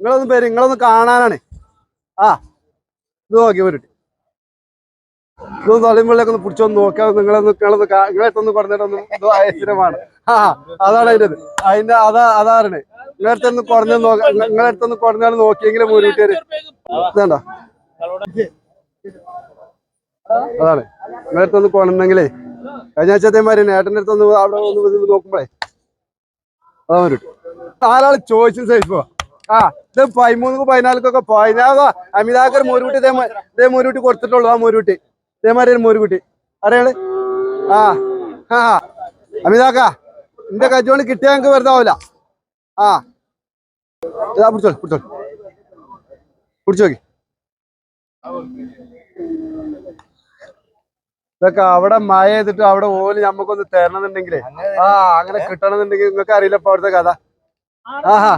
നിങ്ങളൊന്ന് പേര് നിങ്ങളൊന്ന് കാണാനാണ്. ആ ഇത് നോക്കി പോരുട്ടി ഇതൊന്ന് തളിമുള്ളിലേക്ക് ഒന്ന് പിടിച്ചൊന്ന് നോക്കാം നിങ്ങളൊന്ന് നിങ്ങളൊന്ന് നിങ്ങളടുത്തൊന്ന് പറഞ്ഞിട്ടൊന്ന് ഇത് ഐശ്വര്യമാണ് ആ അതാണ് അതിന്റെ അതിന്റെ അതാ അതാണ് നിങ്ങളടുത്തൊന്ന് കുറഞ്ഞ നോക്കാം നിങ്ങളടുത്തൊന്ന് കുറഞ്ഞാൽ നോക്കിയെങ്കിലും മുരുട്ടിയത് വേണ്ട അതാണ്. നിങ്ങളടുത്തൊന്ന് കൊണ്ടെങ്കിലേ കഴിഞ്ഞ ആഴ്ചത്തേമാര് ഏട്ടന്റെ അടുത്തൊന്ന് അവിടെ ഒന്ന് നോക്കുമ്പോഴേ അതാ മുരുട്ടി ആരാൾ ചോദിച്ചു സൈഫോ ആ ഇത് പതിമൂന്ന് പതിനാൽക്കൊക്കെ പതിനാകോ അമിതാക്കർ മോരുകുട്ടി ഇതേ മോരുകുട്ടി കൊടുത്തിട്ടുള്ളൂ ആ മോരുകുട്ടി. ഇതേമാതിരി ഒരു മോരുകുട്ടി. അറിയാണ് ആ ആ അമിതാക്ക എന്റെ കജോണി കിട്ടിയാൽ ഞങ്ങൾക്ക് വെറുതെ ആവില്ല ആ. ഇതാ പിടിച്ചോളി പിടിച്ചോളി പിടിച്ചു നോക്കി. ഇതൊക്കെ അവിടെ മഴ ചെയ്തിട്ട് അവിടെ ഓൽ ഞമ്മക്കൊന്ന് തരണമെന്നുണ്ടെങ്കിലേ. ആ അങ്ങനെ കിട്ടണമെന്നുണ്ടെങ്കിൽ നിങ്ങൾക്ക് അറിയില്ല അവിടുത്തെ കഥ. ആഹാ.